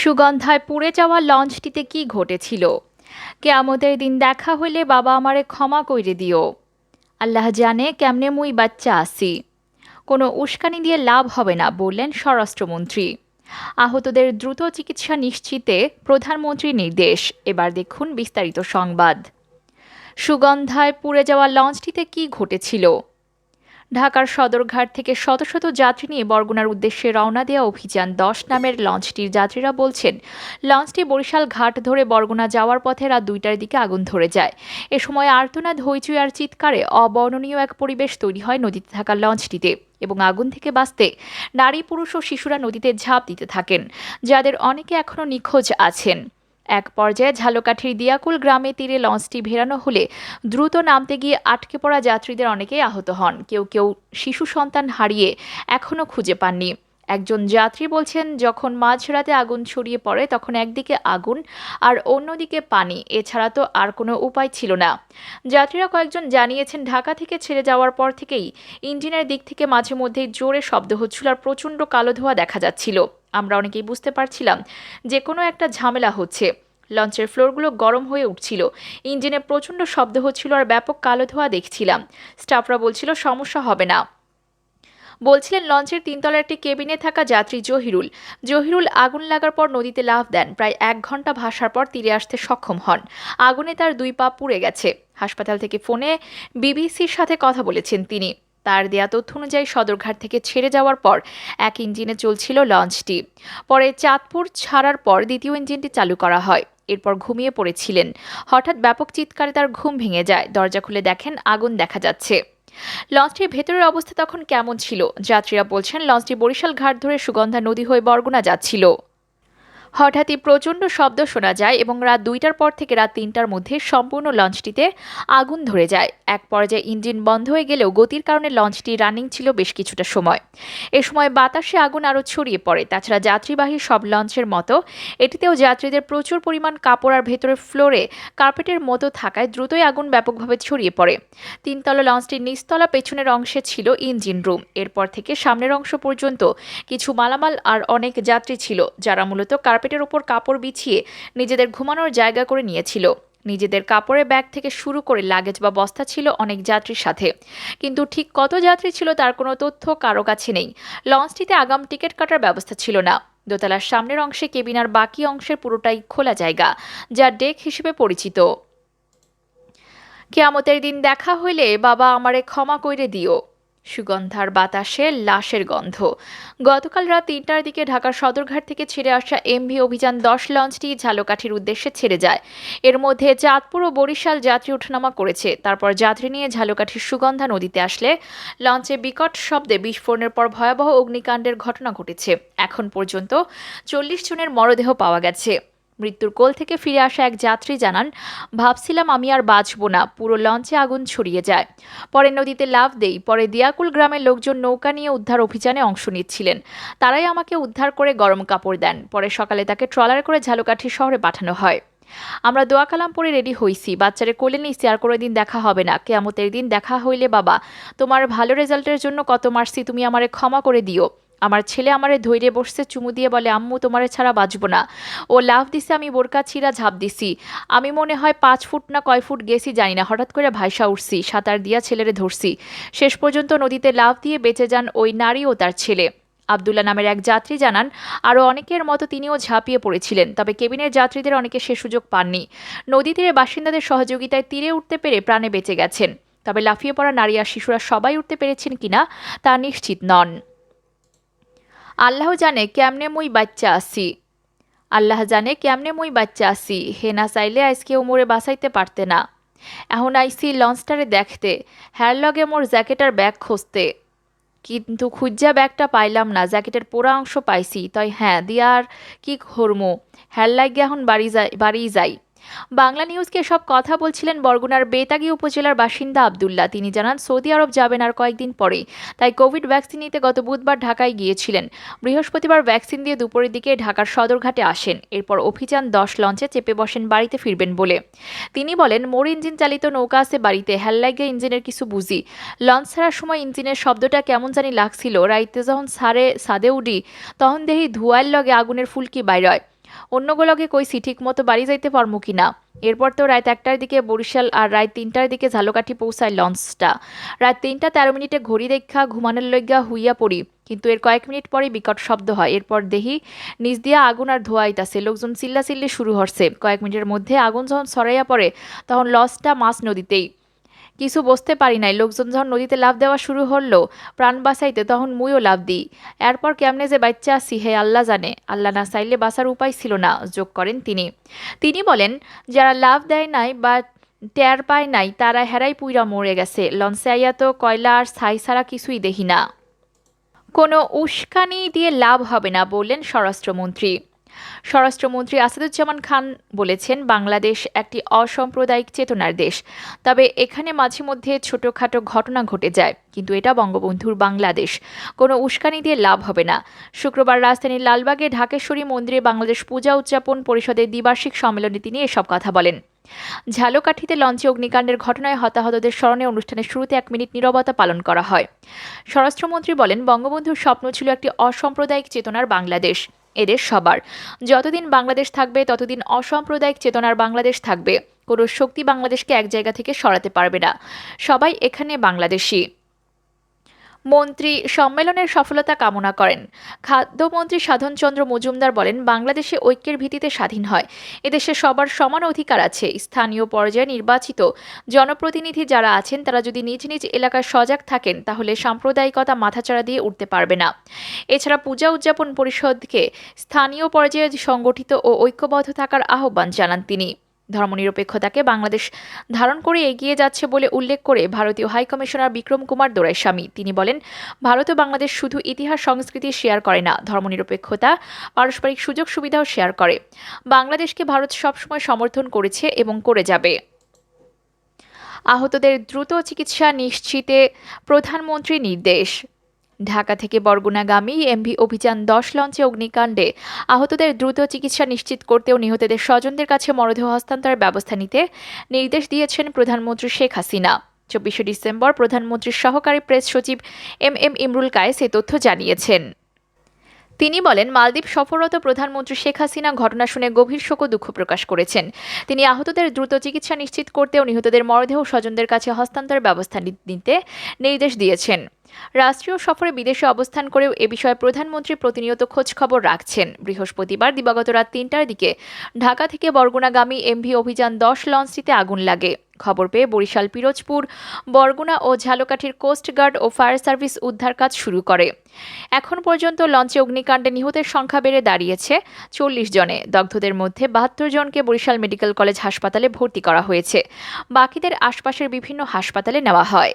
সুগন্ধায় পুড়ে যাওয়া লঞ্চটিতে কি ঘটেছিল? কেয়ামতের দিন দেখা হইলে বাবা আমারে ক্ষমা কইরে দিও। আল্লাহ জানে কেমনে মুই বাচ্চা আসি কোনো উস্কানি দিয়ে লাভ হবে না, বললেন স্বরাষ্ট্রমন্ত্রী। আহতদের দ্রুত চিকিৎসা নিশ্চিতে প্রধানমন্ত্রীর নির্দেশ। এবার দেখুন বিস্তারিত সংবাদ। সুগন্ধায় পুড়ে যাওয়া লঞ্চটিতে কি ঘটেছিল? ঢাকার সদরঘাট থেকে শত শত যাত্রী নিয়ে বরগুনার উদ্দেশ্যে রওনা দেওয়া অভিযান দশ নামের লঞ্চটির যাত্রীরা বলছেন, লঞ্চটি বরিশাল ঘাট ধরে বরগুনা যাওয়ার পথে রাত দুইটার দিকে আগুন ধরে যায়। এ সময় আর্তনাদ হইচুই আর চিৎকারে অবর্ণনীয় এক পরিবেশ তৈরি হয় নদীতে থাকা লঞ্চটিতে এবং আগুন থেকে বাঁচতে নারী, পুরুষ ও শিশুরা নদীতে ঝাঁপ দিতে থাকেন, যাদের অনেকে এখনও নিখোঁজ আছেন। এক পর্যায়ে ঝালকাঠির দিয়াকুল গ্রামে তীরে লঞ্চটি ভেড়ানো হলে দ্রুত নামতে গিয়ে আটকে পড়া যাত্রীদের অনেকেই আহত হন। কেউ কেউ শিশু সন্তান হারিয়ে এখনও খুঁজে পাননি। একজন যাত্রী বলছেন, যখন মাঝরাতে আগুন ছড়িয়ে পড়ে, তখন একদিকে আগুন আর অন্যদিকে পানি। এছাড়া তো আর কোনো উপায় ছিল না। যাত্রীরা কয়েকজন জানিয়েছেন, ঢাকা থেকে ছেড়ে যাওয়ার পর থেকেই ইঞ্জিনের দিক থেকে মাঝে মধ্যেই জোরে শব্দ হচ্ছিল আর প্রচণ্ড কালো ধোঁয়া দেখা যাচ্ছিল। আমরা অনেকেই বুঝতে পারছিলাম যে কোনো একটা ঝামেলা হচ্ছে। লঞ্চের ফ্লোরগুলো গরম হয়ে উঠছিল। ইঞ্জিনে প্রচণ্ড শব্দ হচ্ছিল আর ব্যাপক কালো ধোঁয়া দেখছিলাম। স্টাফরা বলছিল, সমস্যা হবে না। বলছিলেন, লঞ্চের তিনতলার একটি কেবিনে থাকা যাত্রী জহিরুল। জহিরুল আগুন লাগার পর নদীতে লাফ দেন। প্রায় এক ঘণ্টা ভাসার পর তীরে আসতে সক্ষম হন। আগুনে তার দুই পা পুড়ে গেছে। হাসপাতাল থেকে ফোনে বিবিসির সাথে কথা বলেছেন তিনি। তার দেয়া তথ্য অনুযায়ী সদরঘাট থেকে ছেড়ে যাওয়ার পর এক ইঞ্জিনে চলছিল লঞ্চটি। পরে চাঁদপুর ছাড়ার পর দ্বিতীয় ইঞ্জিনটি চালু করা হয়। এরপর ঘুমিয়ে পড়েছিলেন। হঠাৎ ব্যাপক চিৎকারে তার ঘুম ভেঙে যায়। দরজা খুলে দেখেন আগুন দেখা যাচ্ছে। লঞ্চটির ভেতরের অবস্থা তখন কেমন ছিল? যাত্রীরা বলছেন, লঞ্চটি বরিশাল ঘাট ধরে সুগন্ধা নদী হয়ে বরগুনা যাচ্ছিল। হঠাৎই প্রচণ্ড শব্দ শোনা যায় এবং রাত দুইটার পর থেকে রাত তিনটার মধ্যে সম্পূর্ণ লঞ্চটিতে আগুন ধরে যায়। এক পর্যায়ে ইঞ্জিন বন্ধ হয়ে গেলেও গতির কারণে লঞ্চটি রানিং ছিল বেশ কিছুটা সময়। এ সময় বাতাসে আগুন আরও ছড়িয়ে পড়ে। তাছাড়া যাত্রীবাহী সব লঞ্চের মতো এটিতেও যাত্রীদের প্রচুর পরিমাণ কাপড় আর ভেতরের ফ্লোরে কার্পেটের মতো থাকায় দ্রুতই আগুন ব্যাপকভাবে ছড়িয়ে পড়ে। তিনতলা লঞ্চটির নিচতলা পেছনের অংশে ছিল ইঞ্জিন রুম। এরপর থেকে সামনের অংশ পর্যন্ত কিছু মালামাল আর অনেক যাত্রী ছিল, যারা মূলত কার্পেট কার্পেটের ওপর কাপড় বিছিয়ে নিজেদের ঘুমানোর জায়গা করে নিয়েছিল। নিজেদের কাপড়ের ব্যাগ থেকে শুরু করে লাগেজ বা বস্তা ছিল অনেক যাত্রীর সাথে। কিন্তু ঠিক কত যাত্রী ছিল তার কোনো তথ্য কারও কাছে নেই। লঞ্চটিতে আগাম টিকিট কাটার ব্যবস্থা ছিল না। দোতলার সামনের অংশে কেবিনার বাকি অংশের পুরোটাই খোলা জায়গা, যা ডেক হিসেবে পরিচিত। কেয়ামতের দিন দেখা হইলে বাবা আমারে ক্ষমা কইরে দিও। সুগন্ধার বাতাসে লাশের গন্ধ। গতকাল রাত তিনটার দিকে ঢাকার সদরঘাট থেকে ছেড়ে আসা এমভি অভিযান দশ লঞ্চটি ঝালকাঠির উদ্দেশ্যে ছেড়ে যায়। এর মধ্যে চাঁদপুর ও বরিশাল যাত্রী ওঠানামা করেছে। তারপর যাত্রী নিয়ে ঝালকাঠির সুগন্ধা নদীতে আসলে লঞ্চে বিকট শব্দে বিস্ফোরণের পর ভয়াবহ অগ্নিকাণ্ডের ঘটনা ঘটেছে। এখন পর্যন্ত চল্লিশ জনের মরদেহ পাওয়া গেছে। মৃত্যুর কোল থেকে ফিরে আসা এক যাত্রী জানান, ভাবছিলাম আমি আর বাঁচব না, পুরো লঞ্চে আগুন ছড়িয়ে যায়। পরে নদীতে লাভ দেই, পরে দিয়াকুল গ্রামের লোকজন নৌকা নিয়ে উদ্ধার অভিযানে অংশ নিচ্ছিলেন। তারাই আমাকে উদ্ধার করে গরম কাপড় দেন, পরে সকালে তাকে ট্রলার করে ঝালকাঠি শহরে পাঠানো হয়। আমরা দোয়া কালাম পরে রেডি হইছি, বাচ্চারে কোলে নিচ্ছি আর কোনো দিন দেখা হবে না, কেয়ামতের দিন দেখা হইলে বাবা, তোমার ভালো রেজাল্টের জন্য কত মারছি তুমি আমারে ক্ষমা করে দিও। আমার ছেলে আমারে ধৈর্যে বসছে, চুমু দিয়ে বলে, আম্মু, তোমারে ছাড়া বাঁচবো না। ও লাভ দিছে, আমি বোরকা ছিঁড়া ঝাঁপ দিছি। আমি মনে হয় পাঁচ ফুট না কয় ফুট গেছি, জানি না। হঠাৎ করে ভাইসা উঠছি, সাঁতার দিয়া ছেলেরে ধরছি। শেষ পর্যন্ত নদীতে লাভ দিয়ে বেঁচে যান ওই নারী ও তার ছেলে। আবদুল্লাহ নামের এক যাত্রী জানান, আরও অনেকের মতো তিনিও ঝাঁপিয়ে পড়েছিলেন, তবে কেবিনের যাত্রীদের অনেকে সে সুযোগ পাননি। নদী তীরে বাসিন্দাদের সহযোগিতায় তীরে উঠতে পেরে প্রাণে বেঁচে গেছেন, তবে লাফিয়ে পড়া নারী আর শিশুরা সবাই উঠতে পেরেছেন কিনা তা নিশ্চিত নন। আল্লাহ জানে কেমনে মুই বাচ্চা আসি আল্লাহ জানে কেমনে মুই বাচ্চা আসি হে না চাইলে আজকে উমরে বাঁচাইতে পারতে না। এখন আইসি লঞ্চটারে দেখতে, হ্যার লগে মোর জ্যাকেটার ব্যাগ খুঁজতে। কিন্তু খুঁজা ব্যাগটা পাইলাম না, জ্যাকেটের পোড়া অংশ পাইছি। তাই হ্যাঁ দিয়ার কি হরমো হ্যার লাগে এখন বাড়ি যাই বাড়ি যাই। বাংলা নিউজকে সব কথা বলছিলেন বরগুনার বেতাগী উপজেলার বাসিন্দা আবদুল্লাহ। তিনি জানান, সৌদি আরব যাবেন আর কয়েকদিন পরে তাই কোভিড ভ্যাকসিন নিতে গত বুধবার ঢাকায় গিয়েছিলেন। বৃহস্পতিবার ভ্যাকসিন দিয়ে দুপুরের দিকে ঢাকার সদরঘাটে আসেন। এরপর অভিযান দশ লঞ্চে চেপে বসেন বাড়িতে ফিরবেন বলে। তিনি বলেন, মোর ইঞ্জিন চালিত নৌকা আছে বাড়িতে হ্যাল্লাইগে ইঞ্জিনের কিছু বুঝি। লঞ্চ ছাড়ার সময় ইঞ্জিনের শব্দটা কেমন জানি লাগছিল। রাইতে যখন সারে সাদে উডি তখন দেহি ধোয়ার লগে আগুনের ফুলকি বাইর হয়। অন্যগুলোকে কইছি ঠিক মতো বাড়ি যাইতে পারমু কি না এরপর তো রাত একটার দিকে বরিশাল আর রাত তিনটার দিকে ঝালকাঠি পৌঁছায় লঞ্চটা। রাত তিনটা তেরো মিনিটে ঘড়ি দেখা ঘুমানোর লইগা হুইয়া পড়ি, কিন্তু এর কয়েক মিনিট পরে বিকট শব্দ হয়। এরপর দেহি নিচ দিয়া আগুন আর ধোয়া আইতাছে, লোকজন চিল্লাচিল্লি শুরু হচ্ছে কয়েক মিনিটের মধ্যে আগুন যখন ছড়াইয়া পড়ে, তখন লঞ্চটা মাছ নদীতেই কিছু বুঝতে পারি নাই। লোকজন যখন নদীতে লাভ দেওয়া শুরু হলো, প্রাণ বাঁচাইতে তখন মুইও লাভ দিই। এরপর কেমনে যে বাচ্চা আসি হে আল্লাহ জানে। আল্লাহ না চাইলে বাঁচার উপায় ছিল না, যোগ করেন তিনি। তিনি বলেন, যারা লাভ দেয় নাই বা টের পায় নাই, তারা হেরাই পুইরা মরে গেছে। লঞ্চে আইয়া তো কয়লা আর ছাই ছাড়া কিছুই দেখি না। কোনো উস্কানি দিয়ে লাভ হবে না, বললেন স্বরাষ্ট্রমন্ত্রী। স্বরাষ্ট্রমন্ত্রী আসাদুজ্জামান খান বলেছেন, বাংলাদেশ একটি অসাম্প্রদায়িক চেতনার দেশ। তবে এখানে মাঝে মধ্যে ছোটখাটো ঘটনা ঘটে যায়, কিন্তু এটা বঙ্গবন্ধুর বাংলাদেশ। কোনো উস্কানি দিয়ে লাভ হবে না। শুক্রবার রাজধানীর লালবাগে ঢাকেশ্বরী মন্দিরে বাংলাদেশ পূজা উদযাপন পরিষদের দ্বিবার্ষিক সম্মেলনে তিনি এসব কথা বলেন। ঝালকাঠিতে লঞ্চে অগ্নিকাণ্ডের ঘটনায় হতাহতদের স্মরণে অনুষ্ঠানের শুরুতে এক মিনিট নীরবতা পালন করা হয়। স্বরাষ্ট্রমন্ত্রী বলেন, বঙ্গবন্ধুর স্বপ্ন ছিল একটি অসাম্প্রদায়িক চেতনার বাংলাদেশ। এদেশ সবার। যতদিন বাংলাদেশ থাকবে, ততদিন অসাম্প্রদায়িক চেতনার বাংলাদেশ থাকবে। কোনো শক্তি বাংলাদেশকে এক জায়গা থেকে সরাতে পারবে না। সবাই এখানে বাংলাদেশি। মন্ত্রী সম্মেলনের সফলতা কামনা করেন। খাদ্যমন্ত্রী সাধনচন্দ্র মজুমদার বলেন, বাংলাদেশে ঐক্যের ভিত্তিতে স্বাধীন হয়। এদেশে সবার সমান অধিকার আছে। স্থানীয় পর্যায়ে নির্বাচিত জনপ্রতিনিধি যারা আছেন, তারা যদি নিজ নিজ এলাকায় সজাগ থাকেন, তাহলে সাম্প্রদায়িকতা মাথাচাড়া দিয়ে উঠতে পারবে না। এছাড়া পূজা উদযাপন পরিষদকে স্থানীয় পর্যায়ে সংগঠিত ও ঐক্যবদ্ধ থাকার আহ্বান জানান তিনি। ধর্মনিরপেক্ষতাকে বাংলাদেশ ধারণ করে এগিয়ে যাচ্ছে বলে উল্লেখ করে ভারতীয় হাইকমিশনার বিক্রম কুমার দোরাইস্বামী। তিনি বলেন, ভারত ও বাংলাদেশ শুধু ইতিহাস সংস্কৃতি শেয়ার করে না, ধর্মনিরপেক্ষতা, পারস্পরিক সুযোগ সুবিধাও শেয়ার করে। বাংলাদেশকে ভারত সবসময় সমর্থন করেছে এবং করে যাবে। আহতদের দ্রুত চিকিৎসা নিশ্চিতে প্রধানমন্ত্রী নির্দেশ। ঢাকা থেকে বরগুনাগামী এমভি অভিযান দশ লঞ্চে অগ্নিকাণ্ডে আহতদের দ্রুত চিকিৎসা নিশ্চিত করতেও নিহতদের স্বজনদের কাছে মরদেহ হস্তান্তরের ব্যবস্থা নিতে নির্দেশ দিয়েছেন প্রধানমন্ত্রী শেখ হাসিনা। চব্বিশে ডিসেম্বর প্রধানমন্ত্রীর সহকারী প্রেস সচিব এম এম ইমরুল কায়েস এ তথ্য জানিয়েছেন। তিনি বলেন, মালদ্বীপ সফররত প্রধানমন্ত্রী শেখ হাসিনা ঘটনা শুনে গভীর শোক ও দুঃখ প্রকাশ করেছেন। তিনি আহতদের দ্রুত চিকিৎসা নিশ্চিত করতেও নিহতদের মরদেহ স্বজনদের কাছে হস্তান্তরের ব্যবস্থা নিতে নির্দেশ দিয়েছেন। রাষ্ট্রীয় সফরে বিদেশে অবস্থান করেও এ বিষয়ে প্রধানমন্ত্রী প্রতিনিয়ত খোঁজ খবর রাখছেন। বৃহস্পতিবার দিবাগত রাত তিনটার দিকে ঢাকা থেকে বরগুনাগামী এমভি অভিযান দশ লঞ্চটিতে আগুন লাগে। খবর পেয়ে বরিশাল, পিরোজপুর, বরগুনা ও ঝালকাঠির কোস্টগার্ড ও ফায়ার সার্ভিস উদ্ধার কাজ শুরু করে। এখন পর্যন্ত লঞ্চে অগ্নিকাণ্ডে নিহতের সংখ্যা বেড়ে দাঁড়িয়েছে চল্লিশ জনে। দগ্ধদের মধ্যে বাহাত্তর জনকে বরিশাল মেডিকেল কলেজ হাসপাতালে ভর্তি করা হয়েছে। বাকিদের আশপাশের বিভিন্ন হাসপাতালে নেওয়া হয়।